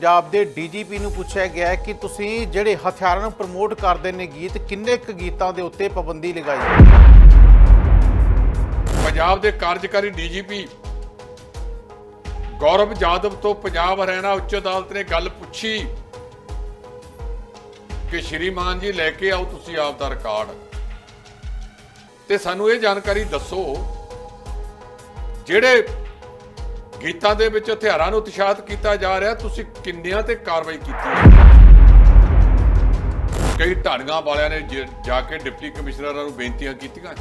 ਪੰਜਾਬ ਦੇ ਡੀਜੀਪੀ ਨੂੰ ਪੁੱਛਿਆ ਗਿਆ ਕਿ ਤੁਸੀਂ ਜਿਹੜੇ ਹਥਿਆਰਾਂ ਨੂੰ ਪ੍ਰਮੋਟ ਕਰਦੇ ਨੇ ਗੀਤ, ਕਿੰਨੇ ਕੁ ਗੀਤਾਂ ਦੇ ਉੱਤੇ ਪਾਬੰਦੀ ਲਗਾਈ? ਹੈ ਪੰਜਾਬ ਦੇ ਕਾਰਜਕਾਰੀ ਡੀਜੀਪੀ ਗੌਰਵ ਜਾਦਵ ਤੋਂ ਪੰਜਾਬ ਹਰਿਆਣਾ ਉੱਚ ਅਦਾਲਤ ਨੇ ਗੱਲ ਪੁੱਛੀ ਕਿ ਸ਼੍ਰੀਮਾਨ ਜੀ, ਲੈ ਕੇ ਆਓ ਤੁਸੀਂ ਆਪ ਦਾ ਰਿਕਾਰਡ। ਤੇ ਸਾਨੂੰ ਇਹ ਜਾਣਕਾਰੀ ਦੱਸੋ, ਜਿਹੜੇ ਗੀਤਾਂ ਦੇ ਵਿੱਚ ਹਥਿਆਰਾਂ ਨੂੰ ਉਤਸ਼ਾਹਿਤ ਕੀਤਾ ਜਾ ਰਿਹਾ। ਤੁਸੀਂ ਕਿੰਨਿਆਂ ਤੇ ਕਾਰਵਾਈ ਕੀਤੀ ਹੈ? ਕਈ ਢਾਣੀਆਂ ਵਾਲਿਆਂ ਨੇ ਜ- ਜਾ ਕੇ ਡਿਪਟੀ ਕਮਿਸ਼ਨਰਾਂ ਨੂੰ ਬੇਨਤੀਆਂ ਕੀਤੀਆਂ।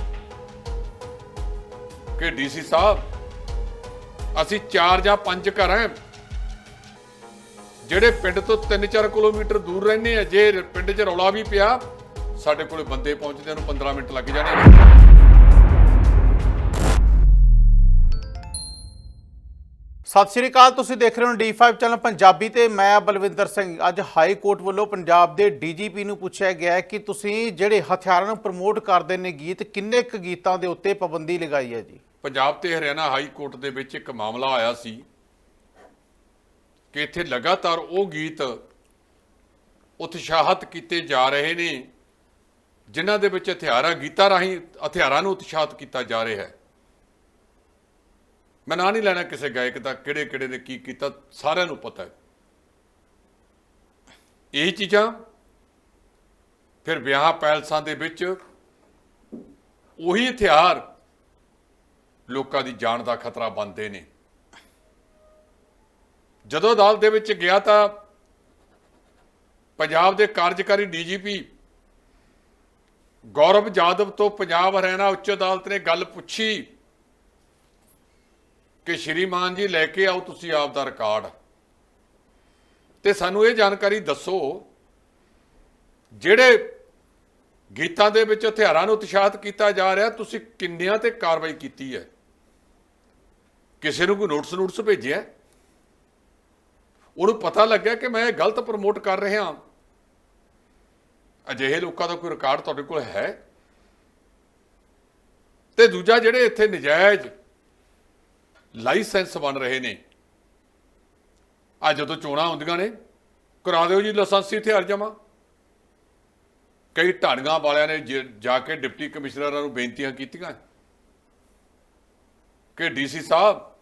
ਕਿ ਡੀਸੀ ਸਾਹਿਬ, ਅਸੀਂ 4 ਜਾਂ 5 ਘਰ ਹੈ। ਜਿਹੜੇ ਪਿੰਡ ਤੋਂ 3-4 ਕਿਲੋਮੀਟਰ ਦੂਰ ਰਹਿੰਦੇ ਆ, ਜੇ ਪਿੰਡ 'ਚ ਰੌਲਾ ਵੀ ਪਿਆ, ਸਾਡੇ ਕੋਲੇ ਬੰਦੇ ਪਹੁੰਚਦੇ ਨੂੰ 15 ਮਿੰਟ ਲੱਗ ਜਾਣੇ ਨੇ। ਸਤਿ ਸ਼੍ਰੀ ਅਕਾਲ, ਤੁਸੀਂ ਦੇਖ ਰਹੇ ਹੋ D5 ਚੈਨਲ ਪੰਜਾਬੀ ਤੇ ਮੈਂ ਬਲਵਿੰਦਰ ਸਿੰਘ। ਅੱਜ ਹਾਈ ਕੋਰਟ ਵੱਲੋਂ ਪੰਜਾਬ ਦੇ ਡੀਜੀਪੀ ਨੂੰ ਪੁੱਛਿਆ ਗਿਆ ਕਿ ਤੁਸੀਂ ਜਿਹੜੇ ਹਥਿਆਰਾਂ ਨੂੰ ਪ੍ਰਮੋਟ ਕਰਦੇ ਨੇ ਗੀਤ, ਕਿੰਨੇ ਕੁ ਗੀਤਾਂ ਦੇ ਉੱਤੇ ਪਾਬੰਦੀ ਲਗਾਈ ਹੈ ਜੀ? ਪੰਜਾਬ ਤੇ ਹਰਿਆਣਾ ਹਾਈ ਕੋਰਟ ਦੇ ਵਿੱਚ ਇੱਕ ਮਾਮਲਾ ਆਇਆ ਸੀ ਕਿ ਇੱਥੇ ਲਗਾਤਾਰ ਉਹ ਗੀਤ ਉਤਸ਼ਾਹਤ ਕੀਤੇ ਜਾ ਰਹੇ ਨੇ, ਜਿਨ੍ਹਾਂ ਦੇ ਵਿੱਚ ਹਥਿਆਰਾਂ, ਗੀਤਾਂ ਰਾਹੀਂ ਹਥਿਆਰਾਂ ਨੂੰ ਉਤਸ਼ਾਹਤ ਕੀਤਾ ਜਾ ਰਿਹਾ ਹੈ। ਮੈਂ ਨਾਂ ਨਹੀਂ ਲੈਣਾ ਕਿਸੇ ਗਾਇਕ ਦਾ, ਕਿਹੜੇ ਕਿਹੜੇ ਨੇ ਕੀ ਕੀਤਾ, ਸਾਰਿਆਂ ਨੂੰ ਪਤਾ ਹੈ। ਇਹ ਚੀਜ਼ਾਂ, ਫਿਰ ਵਿਆਹ ਪੈਲਸਾਂ ਦੇ ਵਿੱਚ ਉਹੀ ਹਥਿਆਰ ਲੋਕਾਂ ਦੀ ਜਾਨ ਦਾ ਖਤਰਾ ਬਣਦੇ ਨੇ। ਜਦੋਂ ਅਦਾਲਤ ਦੇ ਵਿੱਚ ਗਿਆ ਤਾਂ ਪੰਜਾਬ ਦੇ ਕਾਰਜਕਾਰੀ ਡੀਜੀਪੀ ਗੌਰਵ ਜਾਦਵ ਤੋਂ ਪੰਜਾਬ ਹਰਿਆਣਾ ਉੱਚ ਅਦਾਲਤ ਨੇ ਗੱਲ ਪੁੱਛੀ। ਕਿ ਸ਼੍ਰੀਮਾਨ ਜੀ ਲੈ ਕੇ ਆਓ ਤੁਸੀਂ ਆਪ ਦਾ ਰਿਕਾਰਡ। ਤੇ ਸਾਨੂੰ ਇਹ ਜਾਣਕਾਰੀ ਦੱਸੋ, ਜਿਹੜੇ ਗੀਤਾਂ ਦੇ ਵਿੱਚ ਹਥਿਆਰਾਂ ਨੂੰ ਉਤਸ਼ਾਹਿਤ ਕੀਤਾ ਜਾ ਰਿਹਾ, ਤੁਸੀਂ ਕਿੰਨਿਆਂ ਤੇ ਕਾਰਵਾਈ ਕੀਤੀ ਹੈ? ਕਿਸੇ ਨੂੰ ਕੋਈ ਨੋਟਿਸ ਨੋਟਿਸ ਭੇਜਿਆ ਉਹਨੂੰ ਪਤਾ ਲੱਗਿਆ ਕਿ ਮੈਂ ਇਹ ਗਲਤ ਪ੍ਰਮੋਟ ਕਰ ਰਿਹਾ ਅਜਿਹੇ ਲੋਕਾਂ ਦਾ ਕੋਈ ਰਿਕਾਰਡ ਤੁਹਾਡੇ ਕੋਲ ਹੈ? ਤੇ ਦੂਜਾ ਜਿਹੜੇ ਇੱਥੇ ਨਜਾਇਜ਼ ਲਾਇਸੈਂਸ ਬਣ ਰਹੇ ਨੇ। ਆ ਜਦੋਂ ਚੋਣਾਂ ਹੁੰਦੀਆਂ ਨੇ, ਕਰਾ ਦਿਓ ਜੀ ਲਾਇਸੈਂਸੀ ਇੱਥੇ ਹਰ ਜਮਾ ਕਈ ਢਾਣੀਆਂ ਵਾਲਿਆਂ ਨੇ ਜ- ਜਾ ਕੇ ਡਿਪਟੀ ਕਮਿਸ਼ਨਰਾਂ ਨੂੰ ਬੇਨਤੀਆਂ ਕੀਤੀਆਂ। ਕਿ ਡੀਸੀ ਸਾਹਿਬ,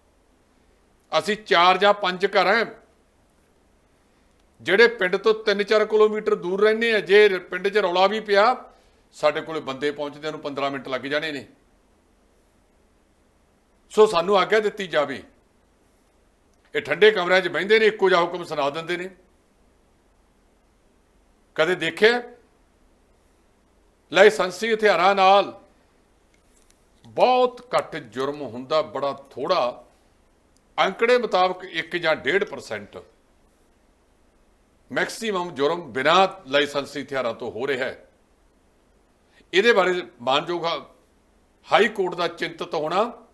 ਅਸੀਂ 4 ਜਾਂ 5 ਘਰ ਹੈ ਜਿਹੜੇ ਪਿੰਡ ਤੋਂ 3-4 ਕਿਲੋਮੀਟਰ ਦੂਰ ਰਹਿੰਦੇ ਆ, ਜੇ ਪਿੰਡ 'ਚ ਰੌਲਾ ਵੀ ਪਿਆ, ਸਾਡੇ ਕੋਲੇ ਬੰਦੇ ਪਹੁੰਚਦੇ ਨੂੰ 15 ਮਿੰਟ ਲੱਗ ਜਾਣੇ ਨੇ। ਸੋ ਸਾਨੂੰ ਆਗਿਆ ਦਿੱਤੀ ਜਾਵੇ। ਇਹ ਠੰਡੇ ਕਮਰਿਆਂ 'ਚ ਬਹਿੰਦੇ ਨੇ, ਇੱਕੋ ਜਿਹਾ ਹੁਕਮ ਸੁਣਾ ਦਿੰਦੇ ਨੇ। ਕਦੇ ਦੇਖਿਆ? ਲਾਇਸੈਂਸੀ ਹਥਿਆਰਾਂ ਨਾਲ ਬਹੁਤ ਘੱਟ ਜੁਰਮ ਹੁੰਦਾ, ਬੜਾ ਥੋੜਾ ਅੰਕੜੇ ਮੁਤਾਬਕ 1 ਜਾਂ 1.5% ਮੈਕਸਿਮਮ ਜੁਰਮ ਬਿਨਾਂ ਲਾਇਸੈਂਸੀ ਹਥਿਆਰਾਂ ਤੋਂ ਹੋ ਰਿਹਾ ਹੈ। ਇਹਦੇ ਬਾਰੇ ਮਾਨਯੋਗ ਹਾਈ ਕੋਰਟ ਦਾ ਚਿੰਤਤ ਹੋਣਾ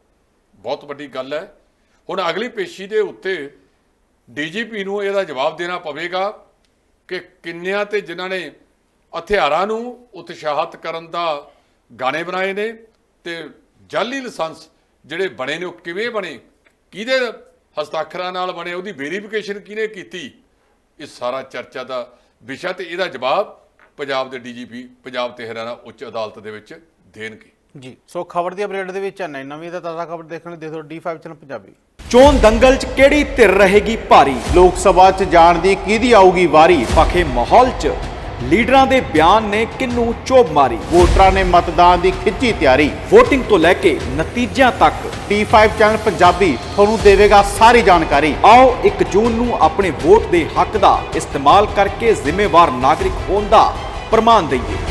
ਬਹੁਤ ਵੱਡੀ ਗੱਲ ਹੈ। ਹੁਣ ਅਗਲੀ ਪੇਸ਼ੀ ਦੇ ਉੱਤੇ ਡੀਜੀਪੀ ਨੂੰ ਇਹਦਾ ਜਵਾਬ ਦੇਣਾ ਪਵੇਗਾ ਕਿ ਕਿੰਨਿਆਂ ਤੇ ਜਿਨ੍ਹਾਂ ਨੇ ਹਥਿਆਰਾਂ ਨੂੰ ਉਤਸ਼ਾਹਤ ਕਰਨ ਦਾ ਗਾਣੇ ਬਣਾਏ ਨੇ ਤੇ ਜਾਲੀ ਲਾਇਸੈਂਸ ਜਿਹੜੇ ਬਣੇ ਨੇ ਉਹ ਕਿਵੇਂ ਬਣੇ, ਕਿਹਦੇ ਹਸਤਾਖਰਾਂ ਨਾਲ ਬਣੇ, ਉਹਦੀ ਵੈਰੀਫਿਕੇਸ਼ਨ ਕਿਹਨੇ ਕੀਤੀ? ਇਹ ਸਾਰਾ ਚਰਚਾ ਦਾ ਵਿਸ਼ਾ ਤੇ ਇਹਦਾ ਜਵਾਬ ਪੰਜਾਬ ਦੇ ਡੀਜੀਪੀ, ਪੰਜਾਬ ਤੇ ਹਰਿਆਣਾ ਉੱਚ ਅਦਾਲਤ ਦੇ ਵਿੱਚ ਦੇਣਗੇ। ਜੀ। ਸੋ ਖਬਰ ਦੀ ਅਪਡੇਟ ਦੇ ਵਿੱਚ ਨਈ ਨਵੀਂ ਤੇ ਤਾਜ਼ਾ ਖਬਰ ਦੇਖਣ ਲਈ ਦੇਖੋ D5 ਚੈਨਲ ਪੰਜਾਬੀ। ਚੋਣ ਦੰਗਲ 'ਚ ਕਿਹੜੀ ਧਿਰ ਰਹੇਗੀ ਭਾਰੀ? ਲੋਕ ਸਭਾ 'ਚ ਜਾਣ ਦੀ ਕਿਹਦੀ ਆਊਗੀ ਵਾਰੀ? ਪਖੇ ਮਾਹੌਲ 'ਚ। ਲੀਡਰਾਂ ਦੇ ਬਿਆਨ ਨੇ ਕਿੰਨੂੰ ਚੋਬ ਮਾਰੀ? ਵੋਟਰਾਂ ਨੇ ਮਤਦਾਨ ਦੀ ਖਿੱਚੀ ਤਿਆਰੀ। VOTING ਤੋਂ ਲੈ ਕੇ ਨਤੀਜਿਆਂ ਤੱਕ। D5 ਚੈਨਲ ਪੰਜਾਬੀ ਤੁਹਾਨੂੰ ਦੇਵੇਗਾ ਸਾਰੀ ਜਾਣਕਾਰੀ। ਆਓ 1 ਜੂਨ ਨੂੰ ਆਪਣੇ ਵੋਟ ਦੇ ਹੱਕ ਦਾ ਇਸਤੇਮਾਲ ਕਰਕੇ ਜ਼ਿੰਮੇਵਾਰ ਨਾਗਰਿਕ ਹੋਣ ਦਾ ਪ੍ਰਮਾਣ ਦਈਏ।